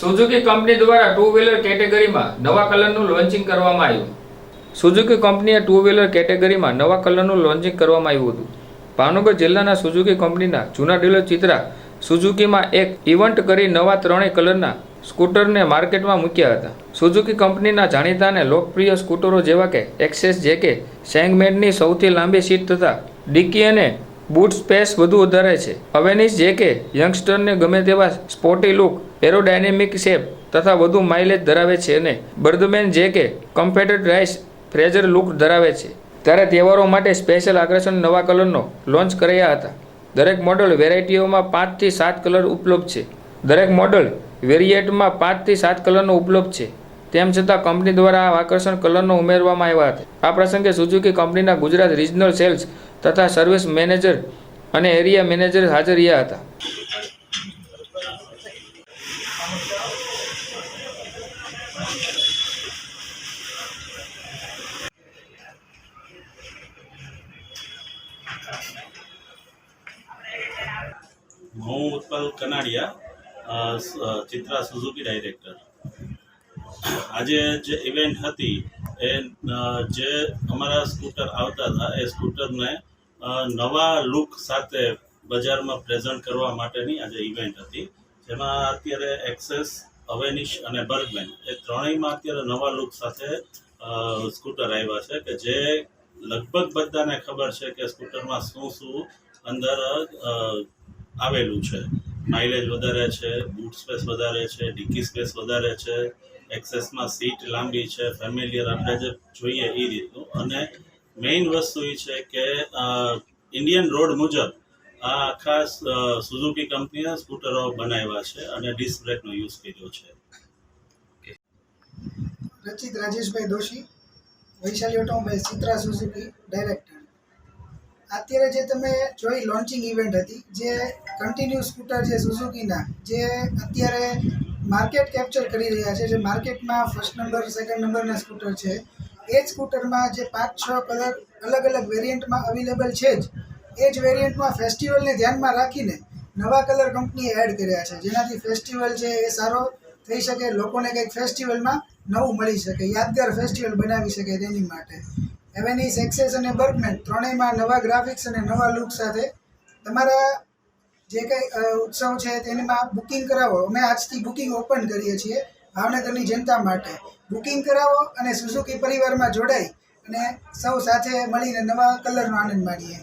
Suzuki company દ્વારા two wheeler કેટેગરીમાં નવા કલરનું લોન્ચિંગ કરવામાં આવ્યું. સુઝુકી કંપનીએ ટુ વ્હીલર કેટેગરીમાં નવા કલરનું લોન્ચિંગ કરવામાં આવ્યું હતું. ભાવનગર જિલ્લાના સુઝુકી કંપનીના જૂના ડીલર ચિત્રા સુઝુકીમાં એક ઇવેન્ટ કરી નવા ત્રણેય કલરના સ્કૂટરને માર્કેટમાં મૂક્યા હતા. સુઝુકી કંપનીના જાણીતા અને લોકપ્રિય સ્કૂટરો જેવા કે એક્સેસ જેકે સેગમેન્ટની સૌથી લાંબી સીટ તથા ડિક્કી અને બૂટ સ્પેસ વધુ વધારે છે. અવેનિસ જેકે યંગસ્ટરને ગમે તેવા સ્પોર્ટી લુક, એરોડાયનેમિક શેપ તથા વધુ માઇલેજ ધરાવે છે અને બર્દમેન જેકે કમ્ફર્ટેડ રાઇસ ફ્રેઝર લુક ધરાવે છે. ત્યારે તહેવારો માટે સ્પેશિયલ આકર્ષણ નવા કલરનો લોન્ચ કર્યા હતા. દરેક મોડલ વેરાયટીઓમાં પાંચથી સાત કલર ઉપલબ્ધ છે. દરેક મોડલ વેરિએન્ટમાં પાંચથી સાત કલરનો ઉપલબ્ધ છે. તેમ છતાં કંપની દ્વારા આ આકર્ષણ કલરનો ઉમેરવામાં આવ્યા હતા. આ પ્રસંગે સુઝુકી કંપનીના ગુજરાત રિજનલ સેલ્સ તથા સર્વિસ મેનેજર અને એરિયા મેનેજર હાજર રહ્યા હતા. હું ઉત્પલ કનાડિયા ચિત્રા સુઝુકી ડાયરેક્ટર. આજે જે ઇવેન્ટ હતી, એ જે અમારા સ્કૂટર આવતા હતા, એ સ્કૂટરને નવા લુક સાથે બજારમાં પ્રેઝન્ટ કરવા માટેની આજે ઇવેન્ટ હતી. જેમાં અત્યારે એક્સેસ અવેનિશ અને બર્ગમેન એ ત્રણેયમાં અત્યારે નવા લુક સાથે સ્કૂટર આવ્યા છે કે જે લગભગ બધાને ખબર છે કે સ્કૂટરમાં શું શું અંદર આવેલું છે. માઇલેજ વધારે છે બૂટ સ્પેસ વધારે છે ડિક્કી સ્પેસ વધારે છે એક્સેસમાં સીટ લાંબી છે ફેમિલિયર આપણે જે જોઈએ એ રીતનું. અને મેઇન વસ્તુ એ છે કે ઇન્ડિયન રોડ મુજબ આ આખા સુઝુકી કંપનીએ સ્કૂટરો બનાવ્યા છે અને ડિસ્ક બ્રેકનો યુઝ કર્યો છે. Rachit Rajeshbhai Doshi, Vaishali automobile Chitra Suzuki director અત્યારે જે તમે જોઈ લોન્ચિંગ ઇવેન્ટ હતી, જે કન્ટિન્યુ સ્કૂટર છે સુઝુકીના જે અત્યારે માર્કેટ કેપ્ચર કરી રહ્યા છે, જે માર્કેટમાં ફર્સ્ટ નંબર સેકન્ડ નંબરના સ્કૂટર છે. એ જ સ્કૂટરમાં જે પાંચ, છ કલર અલગ અલગ વેરિયન્ટમાં અવેલેબલ છે જ. એ જ વેરિયન્ટમાં ફેસ્ટિવલને ધ્યાનમાં રાખીને નવા કલર કંપનીએ એડ કર્યા છે. જેનાથી ફેસ્ટિવલ છે એ સારો થઈ શકે, લોકોને કંઈક ફેસ્ટિવલમાં નવું મળી શકે, યાદગાર ફેસ્ટિવલ બનાવી શકે તેની માટે. એવેની એક્સેસ અને બર્ગમેન ત્રણેયમાં નવા ગ્રાફિક્સ અને નવા લુક સાથે તમારા જે કંઈ ઉત્સવ છે તેમાં બુકિંગ કરાવો. અમે આજથી બુકિંગ ઓપન કરીએ છીએ ભાવનગરની જનતા માટે. બુકિંગ કરાવો અને સુઝુકી પરિવારમાં જોડાઈ અને સૌ સાથે મળીને નવા કલરનો આનંદ માણીએ.